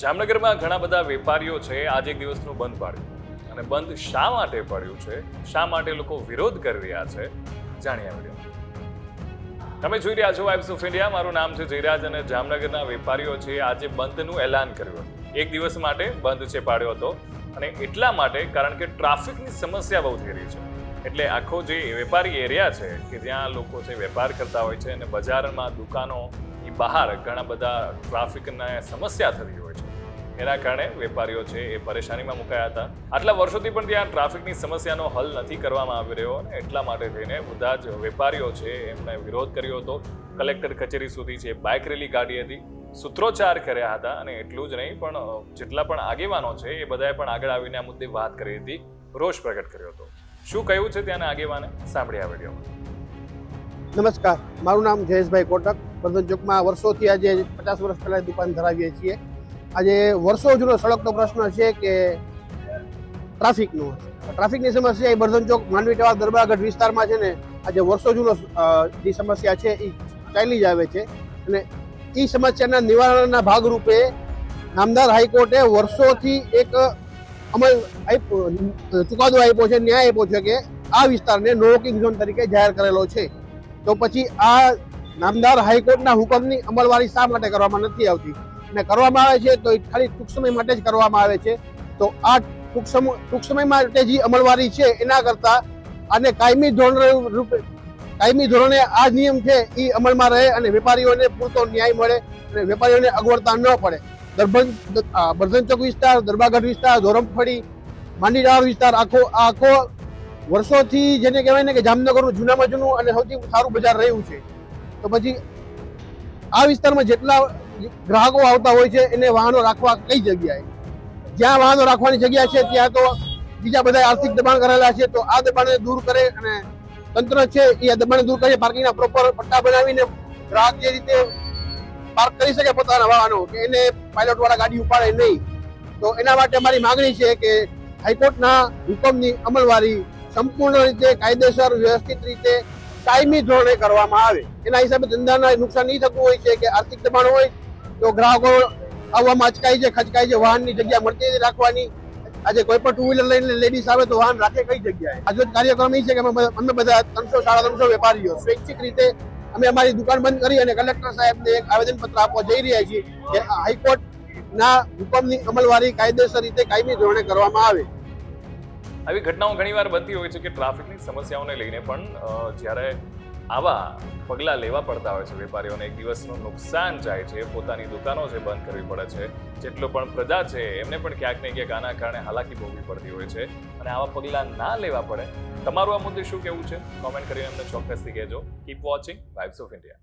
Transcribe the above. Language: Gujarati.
જામનગરમાં ઘણા બધા વેપારીઓ છે, આજે એક દિવસનું બંધ પાડ્યું. અને બંધ શા માટે પાડ્યું છે? શા માટે લોકો વિરોધ કરી રહ્યા છે? જાણીએ વીડિયો તમે જોઈ રહ્યા છો વાઇબ્સ ઓફ ઇન્ડિયા મારું નામ છે જયરાજ અને જામનગરના વેપારીઓ છે. આજે બંધનું એલાન કર્યું. એક દિવસ માટે બંધ છે પાડ્યો હતો અને એટલા માટે કારણ કે ટ્રાફિકની સમસ્યા બહુ થઈ રહી છે. એટલે આખો જે વેપારી એરિયા છે કે જ્યાં લોકો છે વેપાર કરતા હોય છે અને બજારમાં દુકાનોની બહાર ઘણા બધા ટ્રાફિકના સમસ્યા થતી હોય છે. એના કારણે વેપારીઓ છે એ પરેશાનીમાં મુકાયા હતા. આટલા વર્ષોથી પણ ત્યાં ટ્રાફિકની સમસ્યાનો હલ નથી કરવામાં આવી રહ્યો અને એટલા માટે થઈને બધા જ વેપારીઓ છે એમણે વિરોધ કર્યો હતો. કલેક્ટર કચેરી સુધી છે બાઇક રેલી કાઢી હતી, સૂત્રોચ્ચાર કર્યા હતા અને એટલું જ નહીં, પણ જેટલા પણ આગેવાનો છે એ બધાએ પણ આગળ આવીને આ મુદ્દે વાત કરી હતી. રોષ પ્રગટ કર્યો હતો. શું કહ્યું છે ત્યાંના આગેવાને? સાંભળી આ વિડીયોમાં. નમસ્કાર. મારું નામ જયેશભાઈ કોટક. બંધન ચોકમાં વર્ષોથી આજે પચાસ વર્ષ પહેલાં દુકાન ધરાવીએ છીએ. આજે વર્ષો જૂનો સળગતો પ્રશ્ન છે કે ટ્રાફિકનો. ટ્રાફિકની સમસ્યા એ વર્ધન ચોક, માંડવી ટાવર દરબારગઢ વિસ્તારમાં છે ને આજે વર્ષો જૂનો જે સમસ્યા છે એ ચાલી જ આવે છે. અને એ સમસ્યાના નિવારણના ભાગરૂપે નામદાર હાઈકોર્ટે વર્ષોથી એક અમલ ચુકાદો આપ્યો છે, ન્યાય આપ્યો છે કે આ વિસ્તારને નો વોકિંગ ઝોન તરીકે જાહેર કરેલો છે. તો પછી આ નામદાર હાઈકોર્ટના હુકમની અમલવારી શા માટે કરવામાં નથી આવતી? અને કરવામાં આવે છે, તો એ ખાલી ટૂંક સમય માટે જ કરવામાં આવે છે. તો આ ટૂંક સમય ટૂંક સમય માટે જે અમલવારી છે, એના કરતાં આને કાયમી ધોરણ રૂપે, કાયમી ધોરણે આ નિયમ છે, એ અમલમાં રહે અને વેપારીઓને પૂરતો ન્યાય મળે અને વેપારીઓને અગવડતા ન પડે. દરબન આ બર્ધન ચોક વિસ્તાર દરબાગઢ વિસ્તાર, ધોરમફળી માંડીડાળ વિસ્તાર, આખો આખો વર્ષોથી જેને કહેવાય ને કે જામનગરનું, જૂનામાં જૂનું અને સૌથી સારું બજાર રહ્યું છે. તો પછી આ વિસ્તારમાં જેટલા ગ્રાહકો આવતા હોય છે, એને વાહનો રાખવા કઈ જગ્યાએ? જ્યાં વાહનો રાખવાની જગ્યા છે, ત્યાં તો બીજા બધા આર્થિક દબાણ કરેલા છે, તો આ દબાણને દૂર કરે અને તંત્ર છે, એ આ દબાણને દૂર કરે, પાર્કિંગના પ્રોપર પટ્ટા બનાવીને ગ્રાહક જે રીતે પાર્ક કરી શકે પોતાના વાહનો, કે એને પાયલોટ વાળા ગાડી ઉપાડે નહીં. તો એના માટે અમારી માંગણી છે કે હાઈકોર્ટના હુકમની અમલવારી સંપૂર્ણ રીતે કાયદેસર, વ્યવસ્થિત રીતે કાયમી ધોરણે કરવામાં આવે. એના હિસાબે ધંધાના નુકસાન નહીં થતું હોય છે, કે આર્થિક દબાણ હોય તો ગ્રાહકો આવવામાં અચકાય છે, ખચકાય છે, વાહનની જગ્યા મળતી નથી રાખવાની. આજે કોઈ પણ ટુ વ્હીલર લઈને લેડીઝ આવે તો વાહન રાખે કઈ જગ્યાએ? આજે કાર્યક્રમ એ છે કે અમે બધા- ત્રણસો, સાડા ત્રણસો વેપારીઓ સ્વૈચ્છિક રીતે અમે અમારી દુકાન બંધ કરી અને કલેક્ટર સાહેબને એક આવેદનપત્ર આપવા જઈ રહ્યા છીએ કે હાઈકોર્ટ હાઈકોર્ટના હુકમની અમલવારી કાયદેસર રીતે કાયમી ધોરણે કરવામાં આવે. આવી ઘટનાઓ ઘણીવાર બનતી હોય છે કે ટ્રાફિકની સમસ્યાઓને લઈને પણ જ્યારે આવા પગલાં લેવા પડતા હોય છે વેપારીઓને એક દિવસનું નુકસાન જાય છે. પોતાની દુકાનો છે બંધ કરવી પડે છે, જેટલો પણ પ્રજા છે, એમને પણ ક્યાંક ને ક્યાંક આના કારણે હાલાકી ભોગવી પડતી હોય છે. અને આવા પગલાં ના લેવા પડે, તમારું આ મુદ્દે શું કહેવું છે? કોમેન્ટ કરીને અમને ચોક્કસથી કહેજો. Keep watching vibes of India